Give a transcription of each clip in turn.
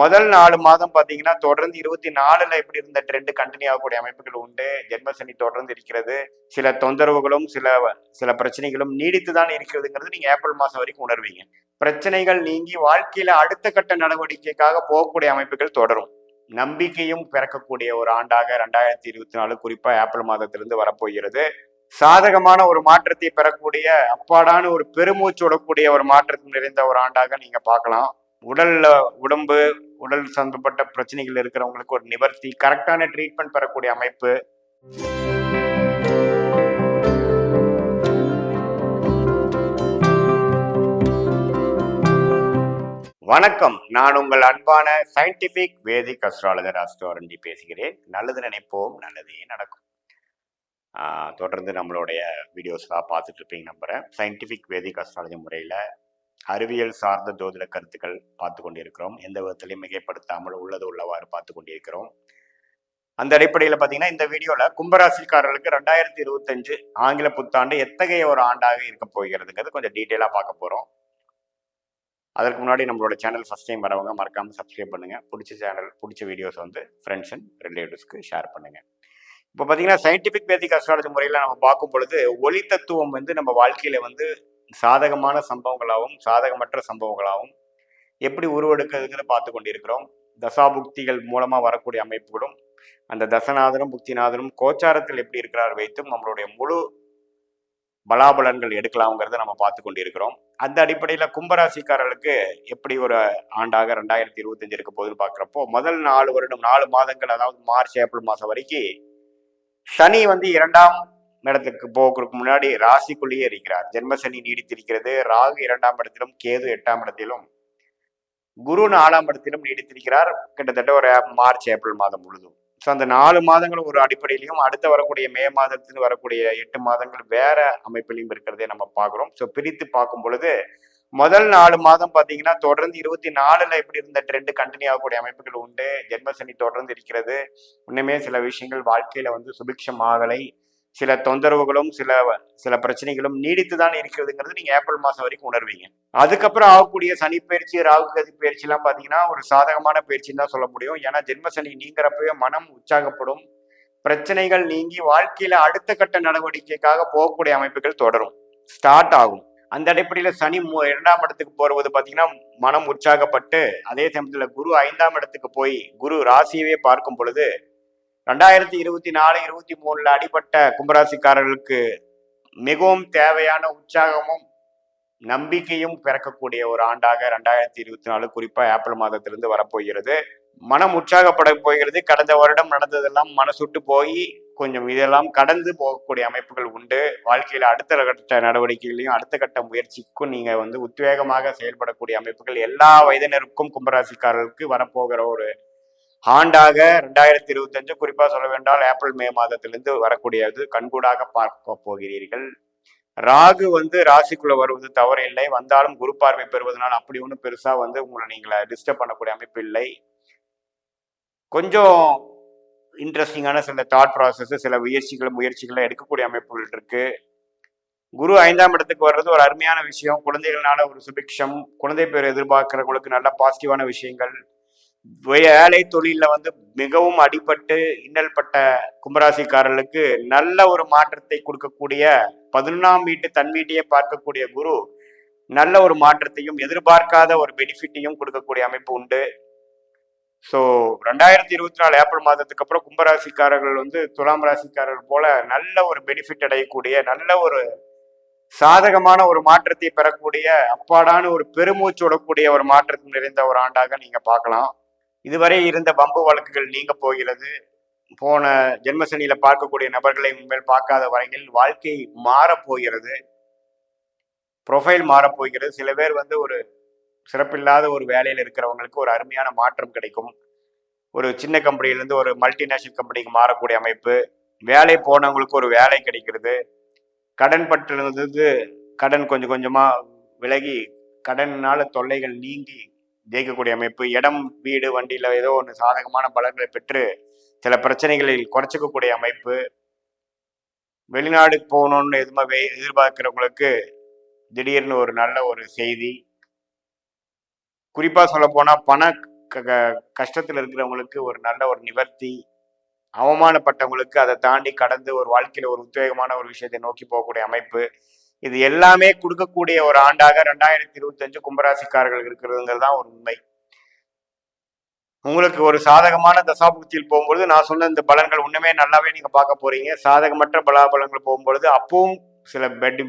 முதல் நாலு மாதம் பாத்தீங்கன்னா தொடர்ந்து இருபத்தி நாலுல எப்படி இருந்த ட்ரெண்ட் கண்டினியூ ஆகக்கூடிய அமைப்புகள் உண்டு. ஜென்மசனி தொடர்ந்து இருக்கிறது. சில தொந்தரவுகளும் சில சில பிரச்சனைகளும் நீடித்து தான் இருக்கிறதுங்கிறது நீங்க ஏப்ரல் மாசம் வரைக்கும் உணர்வீங்க. பிரச்சனைகள் நீங்கி வாழ்க்கையில அடுத்த கட்ட நடவடிக்கைக்காக போகக்கூடிய அமைப்புகள் தொடரும். நம்பிக்கையும் பிறக்கக்கூடிய ஒரு ஆண்டாக ரெண்டாயிரத்தி இருபத்தி நாலு குறிப்பா ஏப்ரல் மாதத்திலிருந்து வரப்போகிறது. சாதகமான ஒரு மாற்றத்தை பெறக்கூடிய அப்பாடான ஒரு பெருமூச்சு விடக்கூடிய ஒரு மாற்றத்தில் நிறைந்த ஒரு ஆண்டாக நீங்க பார்க்கலாம். உடல்ல உடம்பு உடல் சம்பந்தப்பட்ட பிரச்சனைகள் இருக்கிறவங்களுக்கு ஒரு நிவர்த்தி கரெக்டான ட்ரீட்மெண்ட் பெறக்கூடிய அமைப்பு. வணக்கம். நான் உங்கள் அன்பான சயின்டிபிக் வேதிக் அஸ்ட்ராலஜர் அஸ்ட்ரோரண்டி பேசுகிறேன். நல்லது நினைப்போம் நல்லதே நடக்கும். தொடர்ந்து நம்மளுடைய வீடியோஸ்லாம் பார்த்துட்டு இருப்பீங்க நம்புகிறேன் சயின்டிஃபிக் வேதிக் அஸ்ட்ராலஜி முறையில் அறிவியல் சார்ந்த ஜோதிட கருத்துக்கள் பார்த்து கொண்டிருக்கிறோம். எந்த விதத்திலையும் மிகைப்படுத்தாமல் உள்ளது உள்ளவாறு பார்த்து கொண்டிருக்கிறோம். அந்த அடிப்படையில் பார்த்தீங்கன்னா இந்த வீடியோவில் கும்பராசிக்காரர்களுக்கு ரெண்டாயிரத்தி இருபத்தஞ்சு ஆங்கில புத்தாண்டு எத்தகைய ஒரு ஆண்டாக இருக்க போகிறதுங்கிறது கொஞ்சம் டீட்டெயிலாக பார்க்க போகிறோம் அதற்கு முன்னாடி நம்மளோட சேனல் ஃபஸ்ட் டைம் வரவங்க மறக்காமல் சப்ஸ்கிரைப் பண்ணுங்கள் பிடிச்ச சேனல் பிடிச்ச வீடியோஸ் வந்து ஃப்ரெண்ட்ஸ் அண்ட் ரிலேட்டிவ்ஸ்க்கு ஷேர் பண்ணுங்கள் இப்போ பார்த்தீங்கன்னா சயின்டிஃபிக் பேதிக் அஸ்ட்ராலஜி முறையில் நம்ம பார்க்கும் பொழுது ஒளி தத்துவம் வந்து நம்ம வாழ்க்கையில் வந்து சாதகமான சம்பவங்களாகவும் சாதகமற்ற சம்பவங்களாகவும் எப்படி உருவெடுக்கிறதுங்கிறத பார்த்து கொண்டிருக்கிறோம். தசாபுக்திகள் மூலமாக வரக்கூடிய அமைப்புகளும் அந்த தசநாதனும் புக்திநாதனும் கோச்சாரத்தில் எப்படி இருக்கிறார் வைத்தும் நம்மளுடைய முழு பலாபலன்கள் எடுக்கலாம்ங்கிறத நம்ம பார்த்து கொண்டிருக்கிறோம். அந்த அடிப்படையில் கும்பராசிக்காரர்களுக்கு எப்படி ஒரு ஆண்டாக ரெண்டாயிரத்தி இருபத்தஞ்சு இருக்க போகுதுன்னு பார்க்குறப்போ முதல் நாலு வருடம் நாலு மாதங்கள் அதாவது மார்ச் ஏப்ரல் மாதம் வரைக்கும் சனி வந்து இரண்டாம் இடத்துக்கு போகிறதுக்கு முன்னாடி ராசிக்குள்ளேயே இருக்கிறார். ஜென்ம சனி நீடித்திருக்கிறது. ராகு இரண்டாம் இடத்திலும் கேது எட்டாம் இடத்திலும் குரு நாலாம் இடத்திலும் நீடித்திருக்கிறார். கிட்டத்தட்ட ஒரு மார்ச் ஏப்ரல் மாதம் முழுதும். ஸோ அந்த நாலு மாதங்கள் ஒரு அடிப்படையிலையும் அடுத்து வரக்கூடிய மே மாதத்தில் வரக்கூடிய எட்டு மாதங்கள் வேற அமைப்பிலையும் இருக்கிறதே நம்ம பார்க்குறோம். ஸோ பிரித்து பார்க்கும் பொழுது முதல் நாலு மாதம் பார்த்தீங்கன்னா தொடர்ந்து இருபத்தி நாலுல எப்படி இருந்த ட்ரெண்டு கண்டினியூ ஆகக்கூடிய அமைப்புகள் உண்டு. ஜென்மசனி தொடர்ந்து இருக்கிறது. இன்னுமே சில விஷயங்கள் வாழ்க்கையில வந்து சுபிக்ஷம் ஆகலை சில தொந்தரவுகளும் சில சில பிரச்சனைகளும் நீடித்து தான் இருக்கிறதுங்கிறது நீங்க ஏப்ரல் மாசம் வரைக்கும் உணர்வீங்க. அதுக்கப்புறம் ஆகக்கூடிய சனி பயிற்சி ராகு கதி பயிற்சி எல்லாம் பாத்தீங்கன்னா ஒரு சாதகமான பயிற்சின்னு தான் சொல்ல முடியும். ஏன்னா ஜென்ம சனி நீங்கிறப்பவே மனம் உற்சாகப்படும். பிரச்சனைகள் நீங்கி வாழ்க்கையில அடுத்த கட்ட நடவடிக்கைக்காக போகக்கூடிய அமைப்புகள் தொடரும். ஸ்டார்ட் ஆகும். அந்த அடிப்படையில சனி மு- இரண்டாம் இடத்துக்கு போறது பாத்தீங்கன்னா மனம் உற்சாகப்பட்டு அதே சமயத்துல குரு ஐந்தாம் இடத்துக்கு போய் குரு ராசியவே பார்க்கும் பொழுது ரெண்டாயிரத்தி இருபத்தி நாலு இருபத்தி மூணுல அடிபட்ட கும்பராசிக்காரர்களுக்கு மிகவும் தேவையான உற்சாகமும் நம்பிக்கையும் பிறக்கக்கூடிய ஒரு ஆண்டாக ரெண்டாயிரத்தி இருபத்தி நாலு குறிப்பா ஏப்ரல் மாதத்திலிருந்து வரப்போகிறது. மனம் உற்சாகப்பட போகிறது. கடந்த வருடம் நடந்ததெல்லாம் மனசுட்டு போய் கொஞ்சம் இதெல்லாம் கடந்து போகக்கூடிய அமைப்புகள் உண்டு. வாழ்க்கையில் அடுத்த கட்ட நடவடிக்கைகளையும் அடுத்த கட்ட முயற்சிக்கும் நீங்க வந்து உத்வேகமாக செயல்படக்கூடிய அமைப்புகள் எல்லா வயதினருக்கும் கும்பராசிக்காரர்களுக்கு வரப்போகிற ஒரு ஆண்டாக ரெண்டாயிரத்தி இருபத்தஞ்சு குறிப்பாக சொல்ல வேண்டால் ஏப்ரல் மே மாதத்திலிருந்து வரக்கூடியது கண்கூடாக பார்க்க போகிறீர்கள். ராகு வந்து ராசிக்குள்ள வருவது தவறு இல்லை வந்தாலும் குரு பார்வை பெறுவதனால் அப்படி ஒன்றும் பெருசாக வந்து உங்களை நீங்களை டிஸ்டர்ப் பண்ணக்கூடிய அமைப்பு இல்லை. கொஞ்சம் இன்ட்ரெஸ்டிங்கான சில தாட் ப்ராசஸ் சில முயற்சிகள் முயற்சிகளை எடுக்கக்கூடிய அமைப்புகள் இருக்கு. குரு ஐந்தாம் இடத்துக்கு வர்றது ஒரு அருமையான விஷயம். குழந்தைகள்னால ஒரு சுபிக்ஷம். குழந்தை பேர் எதிர்பார்க்கிறவங்களுக்கு நல்ல பாசிட்டிவான விஷயங்கள். வேலை தொழில வந்து மிகவும் அடிபட்டு இன்னல் பட்ட கும்பராசிக்காரர்களுக்கு நல்ல ஒரு மாற்றத்தை கொடுக்கக்கூடிய பதினொன்றாம் வீட்டு தன் வீட்டையே பார்க்கக்கூடிய குரு நல்ல ஒரு மாற்றத்தையும் எதிர்பார்க்காத ஒரு பெனிஃபிட்டையும் கொடுக்கக்கூடிய அமைப்பு உண்டு. ஸோ ரெண்டாயிரத்தி இருபத்தி நாலு ஏப்ரல் மாதத்துக்கு அப்புறம் கும்பராசிக்காரர்கள் வந்து துலாம் ராசிக்காரர்கள் போல நல்ல ஒரு பெனிஃபிட் அடையக்கூடிய நல்ல ஒரு சாதகமான ஒரு மாற்றத்தை பெறக்கூடிய அப்பாடான ஒரு பெருமூச்சு விடக்கூடிய ஒரு மாற்றத்தில் நிறைந்த ஒரு ஆண்டாக நீங்க பார்க்கலாம். இதுவரை இருந்த பம்பு வழக்குகள் நீங்க போகிறது. போன ஜென்மசனியில பார்க்கக்கூடிய நபர்களை உண்மையில் பார்க்காத வரையில் வாழ்க்கை மாறப் போகிறது. ப்ரொஃபைல் மாறப் போகிறது. சில பேர் வந்து ஒரு சிறப்பில்லாத ஒரு வேலையில் இருக்கிறவங்களுக்கு ஒரு அருமையான மாற்றம் கிடைக்கும். ஒரு சின்ன கம்பெனிலேருந்து ஒரு மல்டிநேஷனல் கம்பெனிக்கு மாறக்கூடிய அமைப்பு. வேலை போனவங்களுக்கு ஒரு வேலை கிடைக்கிறது. கடன் பட்டிருந்தது கடன் கொஞ்சம் கொஞ்சமாக விலகி கடனால தொல்லைகள் நீங்கி ஜெயிக்கக்கூடிய அமைப்பு இடம் வீடு வண்டியில் ஏதோ ஒன்று சாதகமான பலன்களை பெற்று சில பிரச்சனைகளில் குறைச்சிக்கக்கூடிய அமைப்பு. வெளிநாடு போகணும்னு எதுவுமே எதிர்பார்க்கிறவங்களுக்கு திடீர்னு ஒரு நல்ல ஒரு செய்தி. குறிப்பாக சொல்ல பண க- க- இருக்கிறவங்களுக்கு ஒரு நல்ல ஒரு நிவர்த்தி. அவமானப்பட்டவங்களுக்கு அதை தாண்டி கடந்து ஒரு வாழ்க்கையில் ஒரு உத்வேகமான ஒரு விஷயத்தை நோக்கி போகக்கூடிய அமைப்பு. இது எல்லாமே கொடுக்கக்கூடிய ஒரு ஆண்டாக ரெண்டாயிரத்தி இருபத்தஞ்சு கும்பராசிக்காரர்கள் இருக்கிறதுங்கிறது தான் ஒரு உண்மை. உங்களுக்கு ஒரு சாதகமான தசாபுக்தியில் போகும்பொழுது நான் சொன்ன இந்த பலன்கள் ஒண்ணுமே நல்லாவே நீங்க பார்க்க போறீங்க. சாதகமற்ற பலாபலங்கள் போகும்பொழுது அப்பவும் சில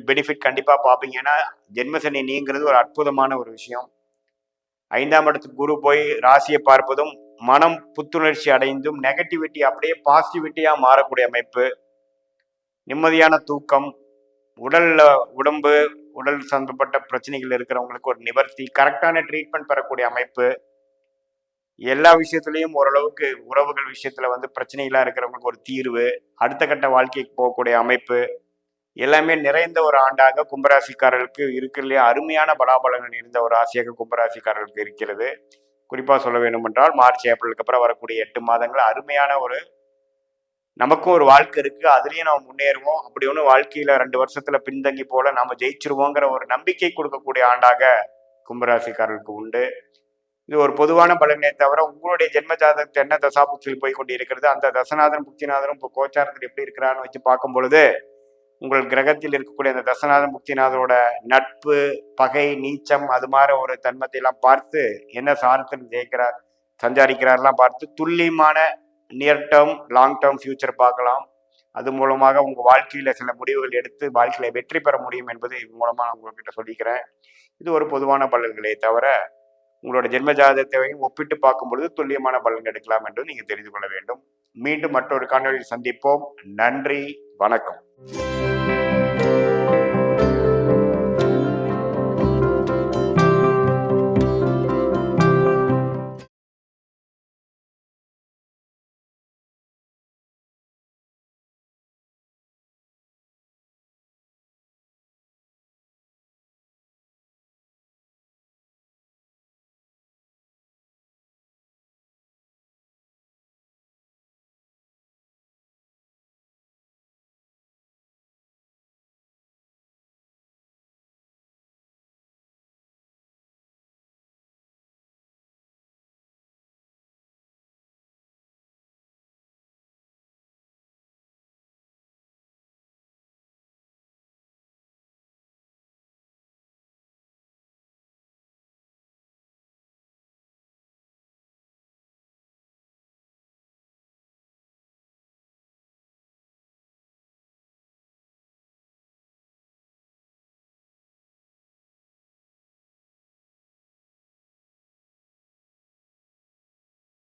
பெனிஃபிட் கண்டிப்பா பார்ப்பீங்க. ஏன்னா ஜென்மசனி நீங்கிறது ஒரு அற்புதமான ஒரு விஷயம். ஐந்தாம் இடத்துக்கு குரு போய் ராசியை பார்ப்பதும் மனம் புத்துணர்ச்சி அடைந்தும் நெகட்டிவிட்டி அப்படியே பாசிட்டிவிட்டியா மாறக்கூடிய அமைப்பு. நிம்மதியான தூக்கம் உடல்ல உடம்பு உடல் சம்பந்தப்பட்ட பிரச்சனைகள் இருக்கிறவங்களுக்கு ஒரு நிவர்த்தி கரெக்டான ட்ரீட்மெண்ட் பெறக்கூடிய அமைப்பு. எல்லா விஷயத்துலையும் ஓரளவுக்கு உறவுகள் விஷயத்துல வந்து பிரச்சனைகளா இருக்கிறவங்களுக்கு ஒரு தீர்வு அடுத்த கட்ட வாழ்க்கைக்கு போகக்கூடிய அமைப்பு. எல்லாமே நிறைந்த ஒரு ஆண்டாக கும்பராசிக்காரர்களுக்கு இருக்கிறதுலே அருமையான பலாபலங்கள் இருந்த ஒரு ஆசையாக கும்பராசிக்காரர்களுக்கு இருக்கிறது. குறிப்பாக சொல்ல வேண்டும் என்றால் மார்ச் ஏப்ரலுக்கு அப்புறம் வரக்கூடிய எட்டு மாதங்கள் அருமையான ஒரு நமக்கும் ஒரு வாழ்க்கை இருக்கு அதுலயும் நம்ம முன்னேறுவோம். அப்படி ஒன்று வாழ்க்கையில ரெண்டு வருஷத்துல பின்தங்கி போல நாம ஜெயிச்சிருவோங்கிற ஒரு நம்பிக்கை கொடுக்கக்கூடிய ஆண்டாக கும்பராசிக்காரர்களுக்கு உண்டு. இது ஒரு பொதுவான பலனே தவிர உங்களுடைய ஜென்ம ஜாதகத்தை என்ன தசாபுக்தியில் போய் கொண்டு இருக்கிறது அந்த தசநாதன் புக்திநாதனும் இப்போ கோச்சாரத்தில் எப்படி இருக்கிறான்னு வச்சு பார்க்கும் பொழுது உங்கள் கிரகத்தில் இருக்கக்கூடிய அந்த தசநாதன் புக்திநாதனோட நட்பு பகை நீச்சம் அது மாதிரி ஒரு தன்மத்தை எல்லாம் பார்த்து என்ன சாரத்தில் ஜெயிக்கிறார் சஞ்சாரிக்கிறார்லாம் பார்த்து துல்லியமான near term long term future பார்க்கலாம். அது மூலமாக உங்கள் வாழ்க்கையில் சில முடிவுகள் எடுத்து வாழ்க்கையில வெற்றி பெற முடியும் என்பது இது மூலமாக நான் உங்கள்கிட்ட சொல்லிக்கிறேன். இது ஒரு பொதுவான பலன்களே தவிர உங்களோட ஜென்ம ஜாதகத்தையும் ஒப்பிட்டு பார்க்கும் பொழுது துல்லியமான பலன் எடுக்கலாம் என்று நீங்கள் தெரிந்து கொள்ள வேண்டும். மீண்டும் மற்றொரு காணொலியில் சந்திப்போம். நன்றி. வணக்கம்.